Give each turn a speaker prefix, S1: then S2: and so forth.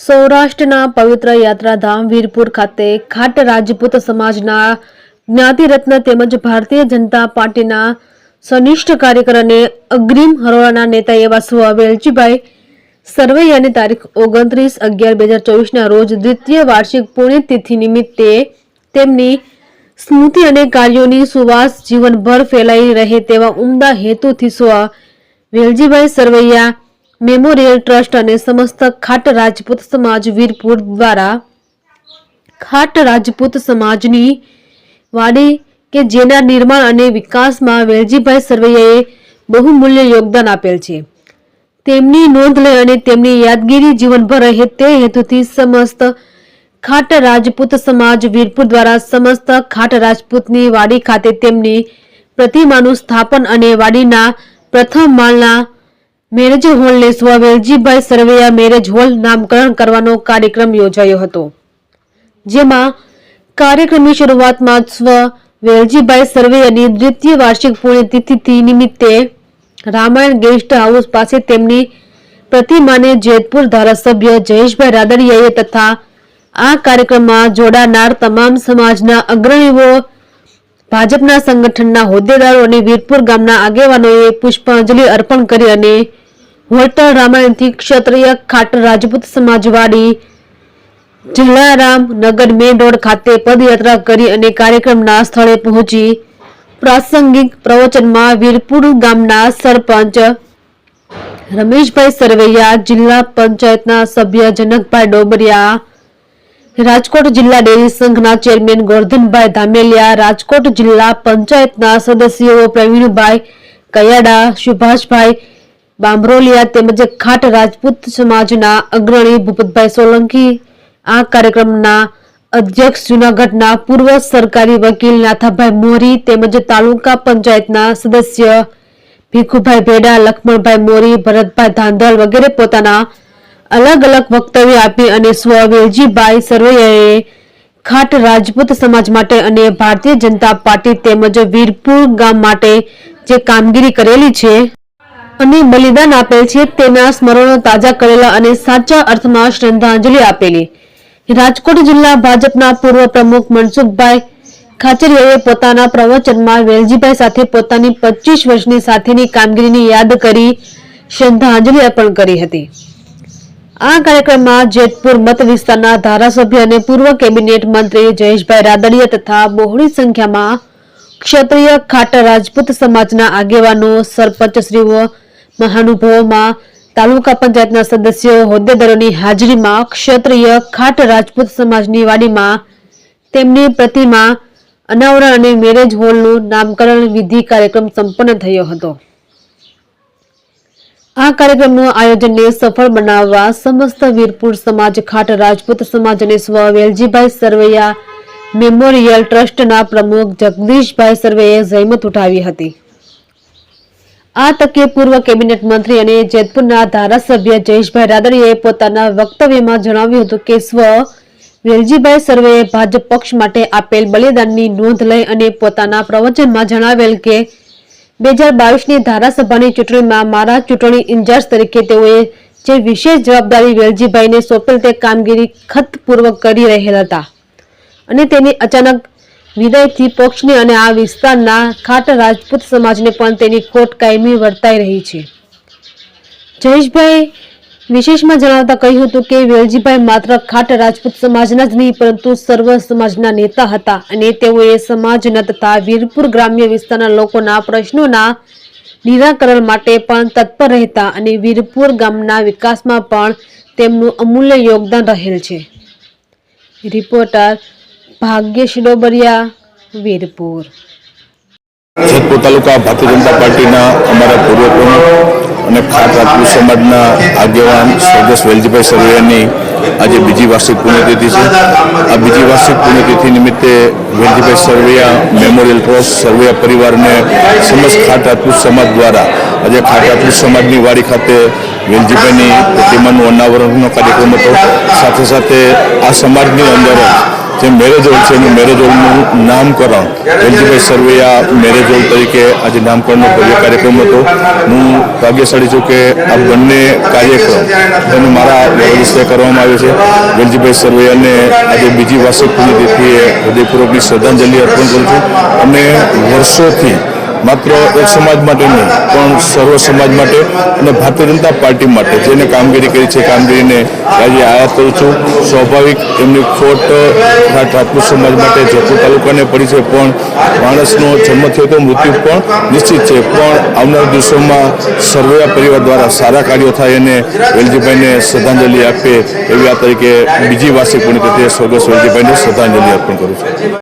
S1: સૌરાષ્ટ્રના પવિત્ર યાત્રાધામ વીરપુર ખાતે ખાટ રાજપૂત સમાજના જ્ઞાતિરત્ન તેમજ ભારતીય જનતા પાર્ટીના સનિષ્ઠ કાર્યકર અને અગ્રીમ હરોળાના નેતા એવા સ્વ વેલજીભાઈ સરવૈયાની તારીખ ઓગણત્રીસ અગિયાર બે હજાર ચોવીસના રોજ દ્વિતીય વાર્ષિક પુણ્યતિથિ નિમિત્તે તેમની સ્મૃતિ અને કાર્યોની સુવાસ જીવનભર ફેલાઈ રહે તેવા ઉમદા હેતુથી સ્વ વેલજીભાઈ સરવૈયા મેમોરિયલ ટ્રસ્ટ અને સમસ્ત ખાટ રાજપૂત સમાજ વીરપુર દ્વારા ખાટ રાજપૂત સમાજની વાડી કે જેના નિર્માણ અને વિકાસમાં વેલજીભાઈ સરવૈયાએ બહુમૂલ્ય યોગદાન આપેલ છે. તેમની નોંધ લઈ અને તેમની યાદગીરી જીવનભર રહે તે હેતુથી સમસ્ત ખાટ રાજપૂત સમાજ વીરપુર દ્વારા સમસ્ત ખાટ રાજપૂતની વાડી ખાતે તેમની પ્રતિમાનું સ્થાપન અને વાડીના પ્રથમ માળના મેરેજ હોલને સ્વ વેલજીભાઈ સરવૈયા મેરેજ હોલ નામકરણ કરવાનો કાર્યક્રમ યોજાયો હતો. જેમાં કાર્યક્રમની શરૂઆતમાં સ્વ વેલજીભાઈ સરવૈયાની દ્વિતીય વાર્ષિક પુણ્યતિથિ નિમિત્તે રામાયણ ગેસ્ટ હાઉસ પાસે તેમની પ્રતિમાને જેતપુર ધારાસભ્ય જયેશભાઈ રાદડિયાએ તથા આ કાર્યક્રમમાં જોડાનાર તમામ સમાજના અગ્રણીઓ ભાજપના સંગઠનના હોદ્દેદારો અને વીરપુર ગામના આગેવાનોએ પુષ્પાંજલિ અર્પણ કરી અને વળતર રામાયણથી ક્ષત્રિય ખાટ રાજપૂત સમાજવાડી જલારામ નગર મેન રોડ ખાતે પદયાત્રા કરી અને કાર્યક્રમના સ્થળે પહોંચી પ્રાસંગિક પ્રવચનમાં વીરપુર ગામના સરપંચ રમેશભાઈ સરવૈયા, જિલ્લા પંચાયતના સભ્ય જનકભાઈ ડોબરિયા રાજકોટ જિલ્લા ડેરી સંઘના ચેરમેન ગોરધનભાઈ ધામેલિયા, રાજકોટ જિલ્લા પંચાયતના સદસ્યો પ્રવીણભાઈ કયાડા, સુભાષભાઈ બાંભરોલિયા તેમજ ખાટ રાજપૂત સમાજના અગ્રણી ભૂપતભાઈ સોલંકી આ કાર્યક્રમના અધ્યક્ષ જૂનાગઢના પૂર્વ સરકારી વકીલ નાથાભાઈ મોરી તેમજ તાલુકા પંચાયતના સદસ્ય ભીખુભાઈ ભેડા લક્ષ્મણભાઈ મોરી, ભરતભાઈ ધાંધલ વગેરે પોતાના અલગ અલગ વક્તવ્ય આપી અને સ્વ વેલજીભાઈ સરવૈયાએ ખાટ રાજપૂત સમાજ માટે અને ભારતીય જનતા પાર્ટી તેમજ વીરપુર ગામ માટે જે કામગીરી કરેલી છે અને બલિદાન આપેલ છે તેના સ્મરણો તાજા કરેલા અને સાચા અર્થમાં શ્રદ્ધાંજલિ આપેલી. રાજકોટ જિલ્લા ભાજપના પૂર્વ પ્રમુખ મનસુખભાઈ ખાચરિયાએ પોતાના પ્રવચનમાં વેલજીભાઈ સાથે પોતાની પચીસ વર્ષની સાથેની કામગીરીની યાદ કરી શ્રદ્ધાંજલિ અર્પણ કરી હતી. આ કાર્યક્રમમાં જેતપુર મત વિસ્તારના ધારાસભ્ય અને પૂર્વ કેબિનેટ મંત્રી જયેશભાઈ રાદડિયા તથા બહોળી સંખ્યામાં ક્ષત્રિય ખાટ રાજપૂત સમાજના આગેવાનો સરપંચશ્રીઓ મહાનુભાવોમાં તાલુકા પંચાયતના સદસ્યો, હોદ્દેદારોની હાજરીમાં ક્ષત્રિય ખાટ રાજપૂત સમાજની વાડીમાં તેમની પ્રતિમા, અનાવરણ અને મેરેજ હોલનું નામકરણ વિધિ કાર્યક્રમ સંપન્ન થયો હતો. આ કાર્યક્રમનું આયોજનને સફળ બનાવવા સમસ્ત વીરપુર સમાજ, ખાટ રાજપૂત સમાજ અને સ્વ વેલજીભાઈ સરવૈયા મેમોરિયલ ટ્રસ્ટના પ્રમુખ જગદીશભાઈ સરવૈયાએ જહેમત ઉઠાવી હતી. આ તકે પૂર્વ કેબિનેટ મંત્રી અને જેતપુરના ધારાસભ્ય જયેશભાઈ રાદડીએ પોતાના વક્તવ્યમાં જણાવ્યું હતું કે, સ્વ વેલજીભાઈ સર્વેએ ભાજપ પક્ષ માટે આપેલ બલિદાનની નોંધ લઈ અને પોતાના પ્રવચનમાં જણાવેલ કે બે હજાર બાવીસની ધારાસભાની ચૂંટણીમાં મારા ચૂંટણી ઇન્ચાર્જ તરીકે તેઓએ જે વિશેષ જવાબદારી વેલજીભાઈને સોંપેલ તે કામગીરી ખતપૂર્વક કરી રહેલા હતા. અને તેની અચાનક વિદાયથી પક્ષની અને આ વિસ્તારના ખાટ રાજપૂત સમાજને પણ તેની ખોટ કાયમી વર્તાઈ રહી છે. જયેશભાઈ વિશેષમાં જણાવતા કહ્યું હતું કે વેલજીભાઈ માત્ર ખાટ રાજપૂત સમાજના જ નહીં, પરંતુ સર્વ સમાજના નેતા હતા અને તેઓએ સમાજના તથા વીરપુર ગ્રામ્ય વિસ્તારના લોકોના પ્રશ્નોના નિરાકરણ માટે પણ તત્પર રહેતા અને વીરપુર ગામના વિકાસમાં પણ તેમનું અમૂલ્ય યોગદાન રહેલ છે. રિપોર્ટર ભાગ્યેશ ડોબરિયા, વીરપુર.
S2: જેતપુર તાલુકા ભારતીય જનતા પાર્ટીના અમારા પૂર્વ પ્રમુખ અને ખાટ રાજપૂત સમાજના આગેવાન સ્વર્ગસ્થ વેલજીભાઈ સરવૈયાની આજે બીજી વાર્ષિક પુણ્યતિથિ છે. આ બીજી વાર્ષિક પુણ્યતિથિ નિમિત્તે વેલજીભાઈ સરવૈયા મેમોરિયલ ટ્રસ્ટ સરવૈયા પરિવારને સમસ્ત ખાટ રાજપૂત સમાજ દ્વારા આજે ખાટ રાજપૂત સમાજની વાડી ખાતે વેલજીભાઈની પ્રતિમાનું અનાવરણનો કાર્યક્રમ હતો. સાથે સાથે આ સમાજની અંદર જ મેરેજ હોલ છે, એનું મેરેજ હોલનું નામકરણ વેલજીભાઈ સરવૈયા મેરેજ હોલ તરીકે આજે નામકરણનો ભવ્ય કાર્યક્રમ હતો. હું ભાગ્યશાળી છું કે આ બંને કાર્યક્રમ તેનું મારા વિશે કરવામાં આવ્યો છે. વેલજીભાઈ સરવૈયાને આજે બીજી વાર્ષિક પુણ્યતિથિએ હૃદયપૂર્વકની શ્રદ્ધાંજલિ અર્પણ કરું છું. અને વર્ષોથી માત્ર એક સમાજ માટે નહીં, પણ સર્વ સમાજ માટે અને ભારતીય જનતા પાર્ટી માટે, જેને કામગીરી કરી છે, કામગીરીને આજે આયાત કરું છું. સ્વાભાવિક એમની ખોટ રાજપૂત સમાજ માટે જેતપુર તાલુકાને પડી છે, પણ માણસનો જન્મ થયો તો મૃત્યુ પણ નિશ્ચિત છે. પણ આવનાર દિવસોમાં સર્વૈયા પરિવાર દ્વારા સારા કાર્યો થાય અને વેલજીભાઈને શ્રદ્ધાંજલિ આપે, એવી આ તરીકે બીજી વાર્ષિક પુણ્યતિથિએ સ્વર્ગસ્થ વેલજીભાઈને શ્રદ્ધાંજલિ અર્પણ કરું છું.